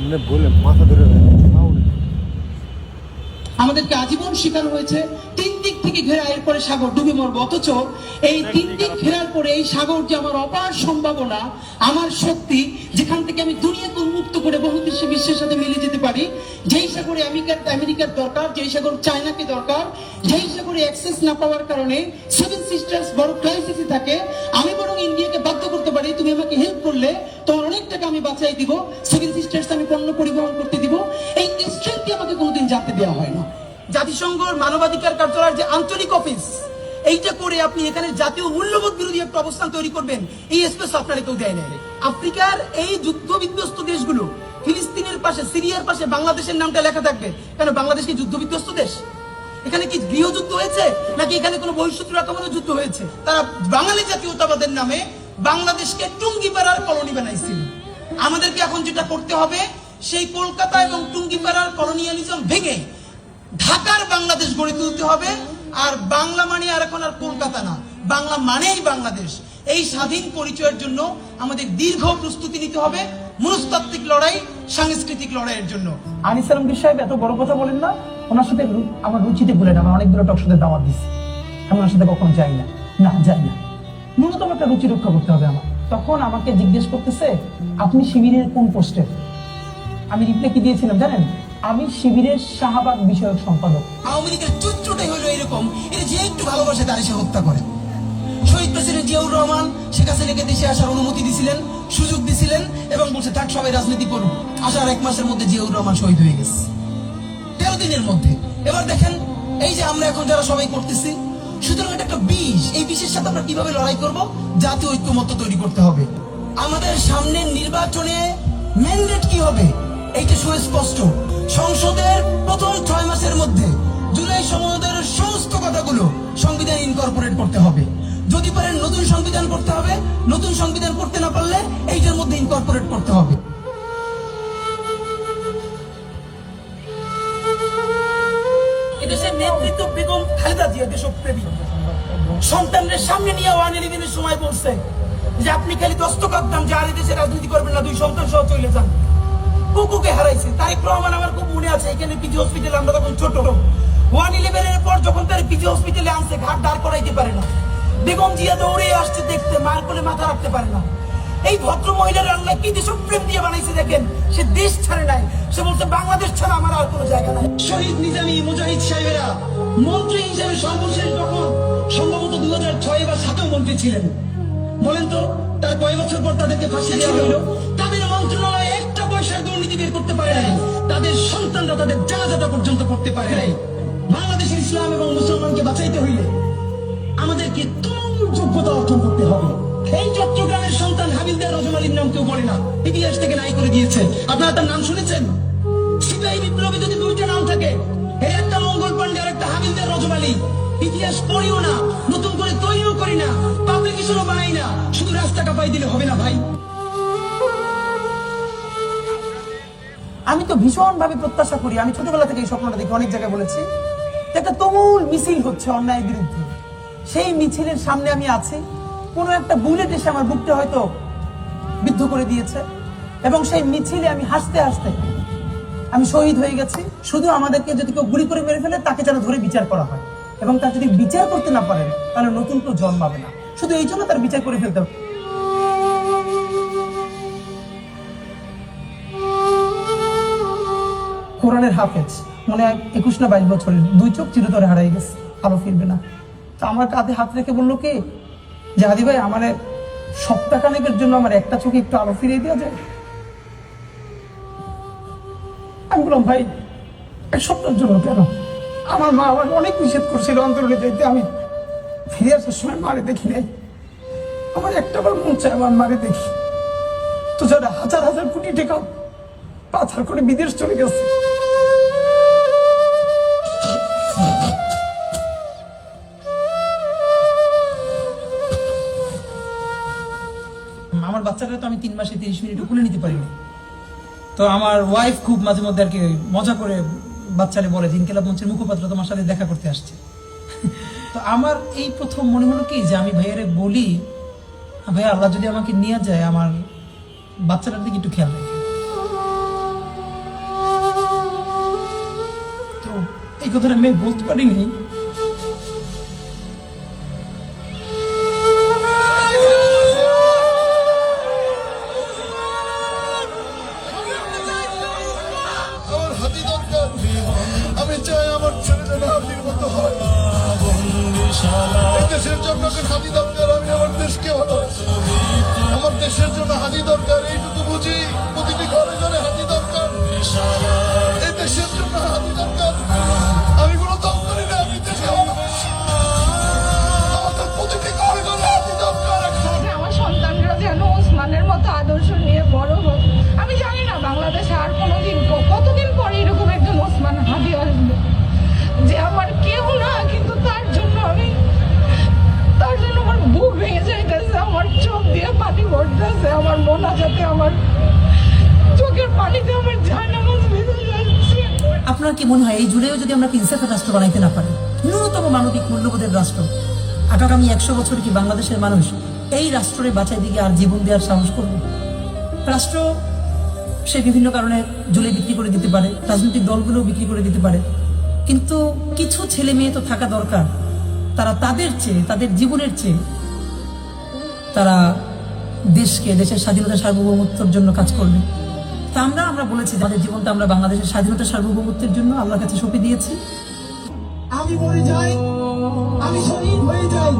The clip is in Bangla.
সামনে বলে মাথা ধরে আমাদেরকে আজীবন শেখানো হয়েছে। তিন দিক থেকে ঘেরা এরপরে সাগর ডুবে মরবো। অথচ এই তিন দিক ঘেরার পরে এই সাগর যে আমার অপার সম্ভাবনা আমার শক্তি যেখান থেকে আমি দুনিয়াকে উন্মুক্ত করে বহু দেশে বিশ্বের সাথে মিলে যেতে পারি যেই সাগরে আমেরিকার আমেরিকার দরকার যেই সাগর চায়নাকে দরকার যেই সাগরে অ্যাক্সেস না পাওয়ার কারণে সেভেন সিস্টার্স বড় ক্রাইসিসে থাকে। আমি বরং ইন্ডিয়াকে করতে পারি, তুমি আমাকে হেল্প করলে, তোমার অনেক টাকা আমি বাঁচাই দিব সেভেন সিস্টার্স আমি পণ্য পরিবহন করতে দিব। এই স্ট্রেংথকে আমাকে কোনোদিন জানতে দেওয়া হয় না। জাতিসংঘর মানবাধিকার কার্যালয়ের যে আঞ্চলিক অফিস এইটা করে আপনি এখানে জাতীয় মূল্যবোধ বিরোধী একটা অবস্থান তৈরি করবেন, এই স্পেস আপনারা কেউ দেয় না আফ্রিকার এই যুদ্ধ বিধ্বস্ত দেশগুলো, ফিলিস্তিনের পাশে, সিরিয়ার পাশে, বাংলাদেশের নামটা লেখা থাকবে। কেন, বাংলাদেশ কি যুদ্ধ বিধ্বস্ত দেশ? এখানে কি গৃহযুদ্ধ হয়েছে, নাকি এখানে কোনো আক্রমণের যুদ্ধ হয়েছে? তারা বাঙালি জাতীয়তাবাদের নামে বাংলাদেশকে টুঙ্গিপাড়ার কলোনি বানাইছিল। আমাদেরকে এখন যেটা করতে হবে, সেই কলকাতা এবং টুঙ্গিপাড়ার কলোনিয়ালিজম ভেঙে ঢাকার বাংলাদেশ গড়ে তুলতে হবে, আর বাংলা মানে আর এখন আর কলকাতা না। বাংলা মানেই বাংলাদেশ। এই স্বাধীন পরিচয়ের জন্য আমাদের দীর্ঘ প্রস্তুতি নিতে হবে, মনস্তাত্ত্বিক লড়াই, সাংস্কৃতিক লড়াইয়ের জন্য। আনিস আলমগীর সাহেব, এত বড় কথা বলেন না। ওনার সাথে আমার রুচিতে বলেন আমার অনেকগুলো টকশোতে দাওয়াত দিচ্ছে। আমি ওনার সাথে কখনো যাই না। না, যাই না। ন্যূনতম একটা রুচি রক্ষা করতে হবে আমার। তখন আমাকে জিজ্ঞেস করতেছে, আপনি শিবিরের কোন পোস্টের? আমি রিপ্লাই কি দিয়েছিলাম জানেন? আমি শিবিরের শাহবাগ বিষয়ক সম্পাদক। আওয়ামী লীগের চরিত্রটাই হলো এরকম এটা যে একটু ভালোবাসে তার সে হত্যা করে। শহীদ প্রেসিডেন্ট জিয়াউর রহমান শেখ হাসিনাকে দেশে আসার অনুমতি দিছিলেন, সুযোগ দিছিলেন এবং বলছে, থাক, সবাই রাজনীতি করুন আসার এক মাসের মধ্যে জিয়াউর রহমান শহীদ হয়ে গেছে। তেরো দিনের মধ্যে। এবার দেখেন, এই যে আমরা এখন যারা সবাই করতেছি সুতরাং এটা একটা বিষ এই বিষের সাথে আমরা কীভাবে লড়াই করব? ঐক্যমত্য তৈরি করতে হবে। আমাদের সামনের নির্বাচনে ম্যান্ডেট কি হবে? এইটা সুস্পষ্ট সংসদের প্রথম ছয় মাসের মধ্যে জুলাই সমাবেশের সমস্ত কথাগুলো সংবিধান ইনকর্পোরেট করতে হবে। যদি পারেন নতুন সংবিধান করতে হবে। নতুন সংবিধান করতে না পারলে এইটার মধ্যে ইনকর্পোরেট করতে হবে। নেতৃত্ব বেগম খালেদা জিয়া সন্তানদের সামনে নিয়ে ওয়ান সময় বলছে যে আপনি খালি যে দেশে রাজনীতি করবেন না, দুই সন্তান সহ চলে যান। কুকুকে হারাইছে। তারেক রহমান আমার খুব মনে আছে, এখানে পিজি হসপিটালে আমরা তখন ছোট। ওয়ান ইলেভেনের পর যখন তার পিজি হসপিটালে আনছে, ঘাট দাঁড় করাইতে পারে না। বেগম জিয়া দৌড়ে আসছে দেখতে, মার কোলে মাথা রাখতে পারে না। এই ভদ্র মহিলার আল্লাহ কি দেশপ্রেম দিয়ে বানাইছে দেখেন? সে দেশ ছাড়ে নাই। সে বলছে, বাংলাদেশ ছাড়া আমার আর কোনো জায়গা নাই। শহীদ নিজামী মুজাহিদ সাহেবেরা, মন্ত্রী হিসেবে সর্বশেষ যখন সম্ভবত দু হাজার ছয় বা সাতেও মন্ত্রী ছিলেন। বলেন তো, তার কয় বছর পর তাদেরকে ফাঁসি দেওয়া হলো? তাদের মন্ত্রণালয় একটা পয়সার দুর্নীতি বের করতে পারে নাই। তাদের সন্তানরা তাদের জানাজাটা পর্যন্ত করতে পারে নাই। বাংলাদেশের ইসলাম এবং মুসলমানকে বাঁচাইতে হইলে আমাদেরকে তুমুল যোগ্যতা অর্জন করতে হবে। এই চট্টগ্রামের সন্তান হাবিলদার রজমালির নাম কেউ বলে না। ইতিহাস থেকে নাই করে দিয়েছে। আপনারা তার নাম শুনেছেন? সিপাহী বিপ্লবী যদি দুইটা নাম থাকে, এর একটা মঙ্গল পান্ডে আর একটা হাবিলদার রজমালি ইতিহাস পড়িও না, নতুন করে তৈরিও করি না পাবলিকেশনও বানাই না। শুধু রাস্তা কাপাই দিলে হবে না ভাই। আমি তো ভীষণ ভাবে প্রত্যাশা করি, আমি ছোটবেলা থেকে এই স্বপ্নটা দেখি অনেক জায়গায় বলেছি। একটা তুমুল মিছিল হচ্ছে অন্যায়ের বিরুদ্ধে। সেই মিছিলের সামনে আমি আছি। কোনো একটা বুলেট এসে আমার বুকটা হয়তো বিদ্ধ করে দিয়েছে। এবং সেই মিছিলে আমি হাসতে হাসতে আমি শহীদ হয়ে গেছি। শুধু আমাদেরকে যদি কেউ গুলি করে মেরে ফেলে, তাকে যেন ধরে বিচার করা হয়। এবং তার যদি বিচার করতে না পারেন, তাহলে নতুন কেউ জন্মাবে না। শুধু এই জন্য তার বিচার করে ফেলতে হবে। কোরআনের হাফেজ, মনে হয় একুশ না বাইশ বছরের, দুই চোখ চিরতরে হারাই গেছে আলো ফিরবে না। তো আমার কাঁধে হাত রেখে বলল কি? যে হাদি ভাই, আমার সপ্তাহখানেকের জন্য আমার একটা চোখে একটু আলো ফিরিয়ে দেওয়া যায়। আমি বললাম, ভাই এক সপ্তাহের জন্য কেন? আমার মা আমাকে অনেক নিষেধ করছিল অন্তরণে যাইতে। আমি ফিরে আসার সময় মারে দেখি নাই। আমার একটা বার মন চায়, আমার মারে দেখি। তো যারা হাজার হাজার কোটি টাকা পাচার করে বিদেশ চলে গেছে আমার বাচ্চাটা তো আমি তিন মাসে তিরিশ মিনিট খুলে নিতে পারিনি। তো আমার ওয়াইফ খুব মাঝে মধ্যে আর কি মজা করে বাচ্চারে বলে জিনকেলাব মঞ্চের মুখপাত্র, তোমার সাথে দেখা করতে আসছে। তো আমার এই প্রথম মনে হলো কি যে আমি ভাইয়ারে বলি ভাই আল্লাহ যদি আমাকে নিয়ে যায়, আমার বাচ্চাটার দিকে একটু খেয়াল রাখে। তো এই কথাটা আমি বলতে পারিনি দেশের জন্য হাতি দরকার আমি আমার দেশকে আমার দেশের জন্য হাতি দরকার এইটুকু বুঝি প্রতিটি ঘরে ঘরে হাতি দরকার। পড়তেছে আমার মোনাজাতে আমার চোখের পানিতে আমার আপনার কি মনে হয় এই জুড়েও যদি আমরা ইনসাফের রাষ্ট্র বানাইতে না পারি? ন্যূনতম মানবিক মূল্যবোধের রাষ্ট্র। আগামী একশো বছর কি বাংলাদেশের মানুষ এই রাষ্ট্রের বাঁচাই দিকে আর জীবন দেওয়ার সাহস করবে? রাষ্ট্র সে বিভিন্ন কারণে জুলে বিক্রি করে দিতে পারে, রাজনৈতিক দলগুলোও বিক্রি করে দিতে পারে। কিন্তু কিছু ছেলে মেয়ে তো থাকা দরকার। তারা তাদের চেয়ে, তাদের জীবনের চেয়ে তারা দেশকে, দেশের স্বাধীনতা সার্বভৌমত্বের জন্য কাজ করবে। তা আমরা আমরা বলেছি আমাদের জীবনটা আমরা বাংলাদেশের স্বাধীনতা সার্বভৌমত্বের জন্য আল্লাহর কাছে সঁপে দিয়েছি। আমি মরে যাই, আমি শহীদ হয়ে যাই।